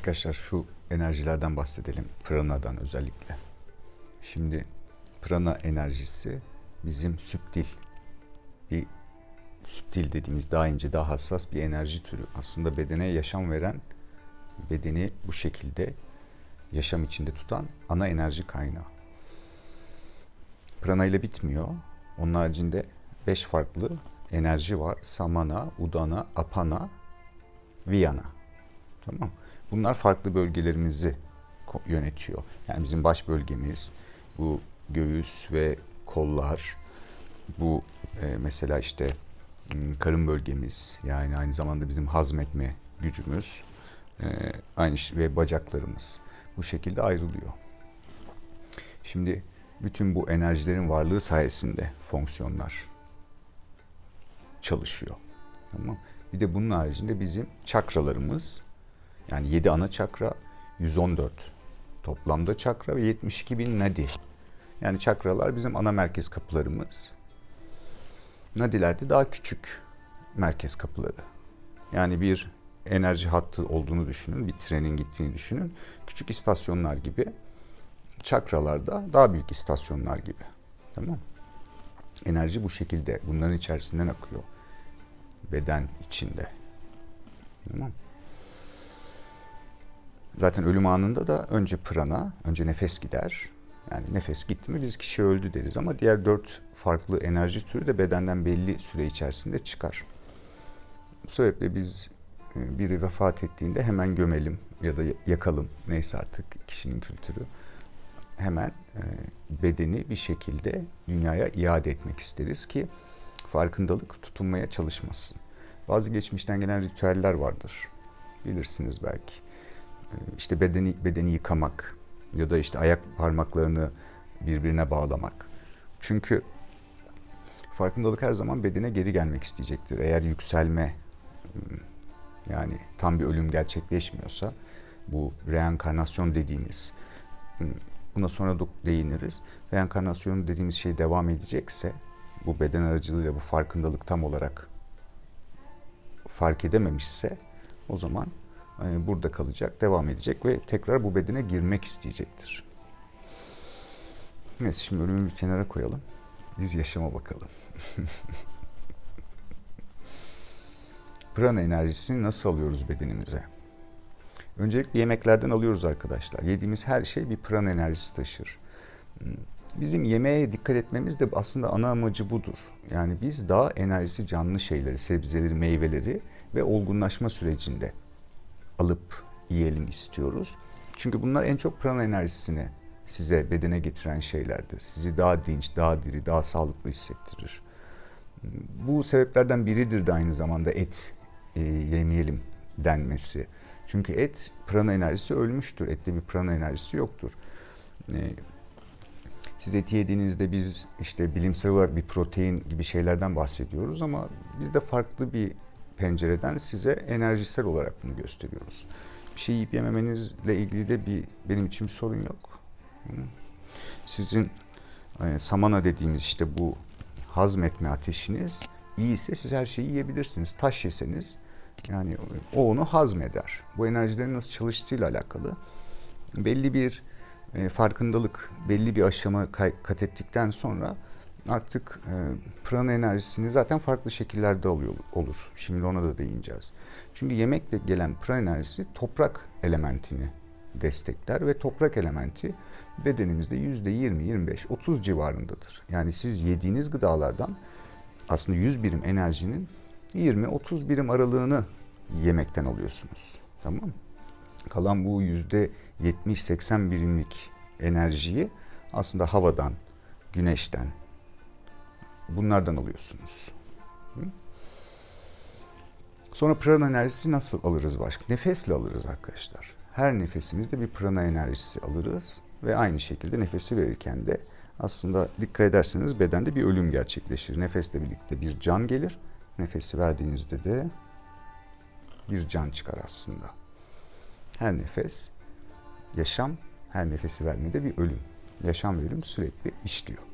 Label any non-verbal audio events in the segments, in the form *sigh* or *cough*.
Arkadaşlar şu enerjilerden bahsedelim. Prana'dan özellikle. Şimdi prana enerjisi bizim süptil bir süptil dediğimiz daha ince, daha hassas bir enerji türü. Aslında bedene yaşam veren, bedeni bu şekilde yaşam içinde tutan ana enerji kaynağı. Prana ile bitmiyor. Onun haricinde beş farklı enerji var. Samana, Udana, Apana, Viyana. Tamam. Bunlar farklı bölgelerimizi yönetiyor. Yani bizim baş bölgemiz, bu göğüs ve kollar, bu e, mesela işte karın bölgemiz, yani aynı zamanda bizim hazmetme gücümüz, e, aynı ve bacaklarımız bu şekilde ayrılıyor. Şimdi bütün bu enerjilerin varlığı sayesinde fonksiyonlar çalışıyor. Tamam. Bir de bunun haricinde bizim çakralarımız yani 7 ana çakra, 114 toplamda çakra ve 72 bin nadi. Yani çakralar bizim ana merkez kapılarımız. Nadiler de daha küçük merkez kapıları. Yani bir enerji hattı olduğunu düşünün, bir trenin gittiğini düşünün. Küçük istasyonlar gibi. Çakralarda daha büyük istasyonlar gibi. Tamam Enerji bu şekilde bunların içerisinden akıyor. Beden içinde. Tamam Zaten ölüm anında da önce prana, önce nefes gider. Yani nefes gitti mi biz kişi öldü deriz ama diğer dört farklı enerji türü de bedenden belli süre içerisinde çıkar. Bu sebeple biz e, biri vefat ettiğinde hemen gömelim ya da yakalım neyse artık kişinin kültürü. Hemen e, bedeni bir şekilde dünyaya iade etmek isteriz ki farkındalık tutunmaya çalışmasın. Bazı geçmişten gelen ritüeller vardır. Bilirsiniz belki işte bedeni bedeni yıkamak ya da işte ayak parmaklarını birbirine bağlamak. Çünkü farkındalık her zaman bedene geri gelmek isteyecektir. Eğer yükselme yani tam bir ölüm gerçekleşmiyorsa bu reenkarnasyon dediğimiz buna sonra da değiniriz. Reenkarnasyon dediğimiz şey devam edecekse bu beden aracılığıyla bu farkındalık tam olarak fark edememişse o zaman burada kalacak, devam edecek ve tekrar bu bedene girmek isteyecektir. Neyse şimdi ölümü bir kenara koyalım. Biz yaşama bakalım. *laughs* Prana enerjisini nasıl alıyoruz bedenimize? Öncelikle yemeklerden alıyoruz arkadaşlar. Yediğimiz her şey bir prana enerjisi taşır. Bizim yemeğe dikkat etmemiz de aslında ana amacı budur. Yani biz daha enerjisi canlı şeyleri, sebzeleri, meyveleri ve olgunlaşma sürecinde alıp yiyelim istiyoruz. Çünkü bunlar en çok prana enerjisini size bedene getiren şeylerdir. Sizi daha dinç, daha diri, daha sağlıklı hissettirir. Bu sebeplerden biridir de aynı zamanda et e, yemeyelim denmesi. Çünkü et prana enerjisi ölmüştür. Ette bir prana enerjisi yoktur. E, siz eti yediğinizde biz işte bilimsel olarak bir protein gibi şeylerden bahsediyoruz ama biz de farklı bir pencereden size enerjisel olarak bunu gösteriyoruz. Bir şey yiyip yememenizle ilgili de bir benim için bir sorun yok. Sizin e, samana dediğimiz işte bu hazmetme ateşiniz iyi ise siz her şeyi yiyebilirsiniz. Taş yeseniz yani o onu hazmeder. Bu enerjilerin nasıl çalıştığıyla alakalı belli bir e, farkındalık, belli bir aşama kat ettikten sonra artık e, prana enerjisini zaten farklı şekillerde alıyor olur. Şimdi ona da değineceğiz. Çünkü yemekle gelen prana enerjisi toprak elementini destekler ve toprak elementi bedenimizde yüzde 20, 25, 30 civarındadır. Yani siz yediğiniz gıdalardan aslında 100 birim enerjinin 20-30 birim aralığını yemekten alıyorsunuz. Tamam mı? Kalan bu yüzde 70-80 birimlik enerjiyi aslında havadan, güneşten, bunlardan alıyorsunuz. Sonra prana enerjisi nasıl alırız başka? Nefesle alırız arkadaşlar. Her nefesimizde bir prana enerjisi alırız ve aynı şekilde nefesi verirken de aslında dikkat ederseniz bedende bir ölüm gerçekleşir. Nefesle birlikte bir can gelir. Nefesi verdiğinizde de bir can çıkar aslında. Her nefes yaşam, her nefesi vermede bir ölüm. Yaşam ve ölüm sürekli işliyor.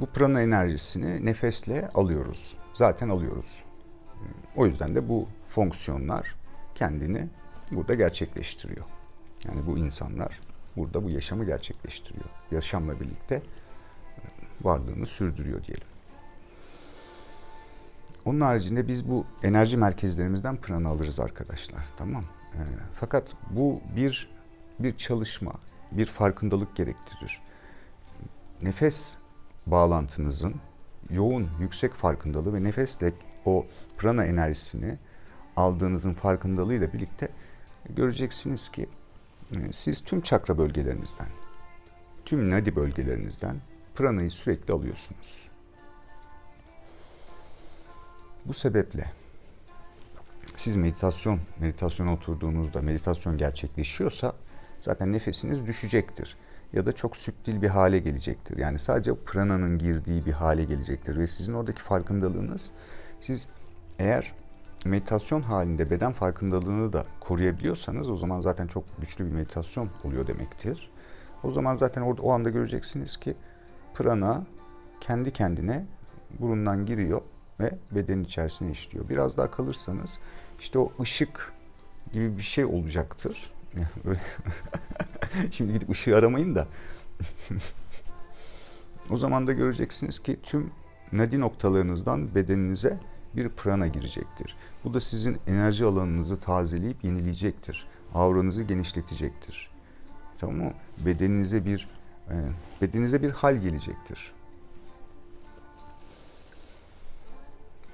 Bu prana enerjisini nefesle alıyoruz. Zaten alıyoruz. O yüzden de bu fonksiyonlar kendini burada gerçekleştiriyor. Yani bu insanlar burada bu yaşamı gerçekleştiriyor. Yaşamla birlikte varlığını sürdürüyor diyelim. Onun haricinde biz bu enerji merkezlerimizden prana alırız arkadaşlar. Tamam. E, fakat bu bir bir çalışma, bir farkındalık gerektirir. Nefes bağlantınızın yoğun, yüksek farkındalığı ve nefesle o prana enerjisini aldığınızın farkındalığıyla birlikte göreceksiniz ki e, siz tüm çakra bölgelerinizden, tüm nadi bölgelerinizden pranayı sürekli alıyorsunuz. Bu sebeple siz meditasyon, meditasyona oturduğunuzda meditasyon gerçekleşiyorsa zaten nefesiniz düşecektir ya da çok süptil bir hale gelecektir. Yani sadece prananın girdiği bir hale gelecektir ve sizin oradaki farkındalığınız siz eğer meditasyon halinde beden farkındalığını da koruyabiliyorsanız o zaman zaten çok güçlü bir meditasyon oluyor demektir. O zaman zaten orada o anda göreceksiniz ki prana kendi kendine burundan giriyor ve bedenin içerisine işliyor. Biraz daha kalırsanız işte o ışık gibi bir şey olacaktır. *laughs* Şimdi gidip ışığı aramayın da. *laughs* o zaman da göreceksiniz ki tüm nadi noktalarınızdan bedeninize bir prana girecektir. Bu da sizin enerji alanınızı tazeleyip yenileyecektir. Auranızı genişletecektir. Tamam mı? Bedeninize bir e, bedeninize bir hal gelecektir.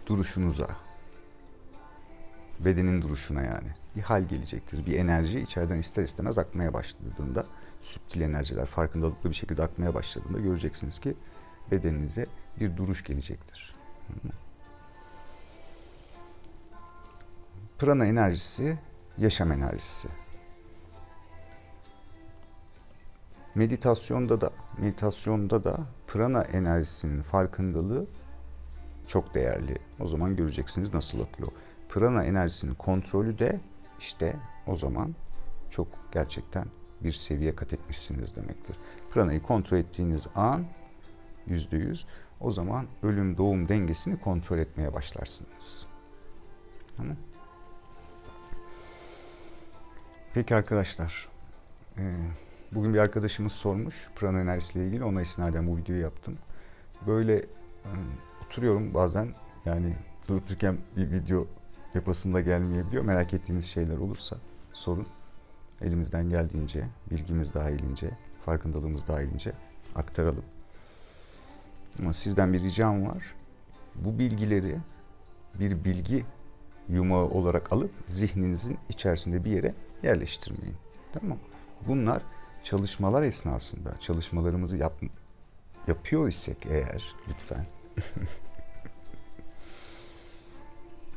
Duruşunuza, bedenin duruşuna yani bir hal gelecektir. Bir enerji içeriden ister istemez akmaya başladığında, süptil enerjiler farkındalıklı bir şekilde akmaya başladığında göreceksiniz ki bedeninize bir duruş gelecektir. Prana enerjisi yaşam enerjisi. Meditasyonda da meditasyonda da prana enerjisinin farkındalığı çok değerli. O zaman göreceksiniz nasıl akıyor. Prana enerjisinin kontrolü de işte o zaman çok gerçekten bir seviye kat etmişsiniz demektir. Pranayı kontrol ettiğiniz an yüzde yüz o zaman ölüm doğum dengesini kontrol etmeye başlarsınız. Tamam. Peki arkadaşlar, bugün bir arkadaşımız sormuş prana enerjisiyle ilgili ona isnaden bu videoyu yaptım. Böyle oturuyorum bazen yani durup dururken bir video yapasımda gelmeyebiliyor. Merak ettiğiniz şeyler olursa sorun. Elimizden geldiğince, bilgimiz dahilince, farkındalığımız dahilince aktaralım. Ama sizden bir ricam var. Bu bilgileri bir bilgi yumağı olarak alıp zihninizin içerisinde bir yere yerleştirmeyin. Tamam Bunlar çalışmalar esnasında çalışmalarımızı yap, yapıyor isek eğer lütfen *laughs*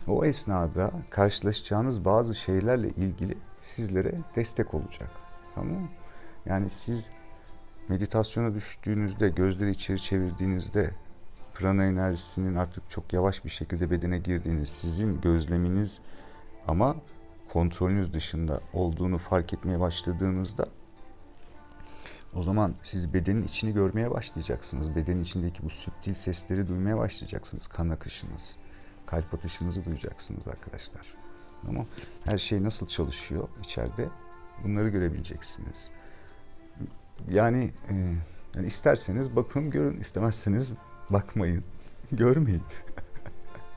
o esnada karşılaşacağınız bazı şeylerle ilgili sizlere destek olacak. Tamam mı? Yani siz meditasyona düştüğünüzde, gözleri içeri çevirdiğinizde prana enerjisinin artık çok yavaş bir şekilde bedene girdiğini, sizin gözleminiz ama kontrolünüz dışında olduğunu fark etmeye başladığınızda o zaman siz bedenin içini görmeye başlayacaksınız. Bedenin içindeki bu süptil sesleri duymaya başlayacaksınız. Kan akışınız, kalp atışınızı duyacaksınız arkadaşlar. Ama her şey nasıl çalışıyor içeride bunları görebileceksiniz. Yani, e, yani isterseniz bakın görün, istemezseniz bakmayın, *laughs* görmeyin.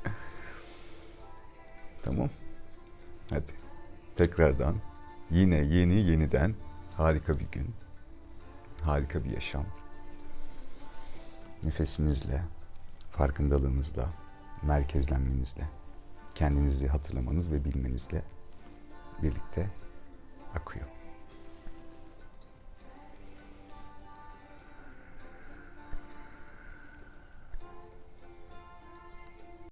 *laughs* tamam. Hadi tekrardan yine yeni yeniden harika bir gün, harika bir yaşam. Nefesinizle, farkındalığınızla, merkezlenmenizle, kendinizi hatırlamanız ve bilmenizle birlikte akıyor.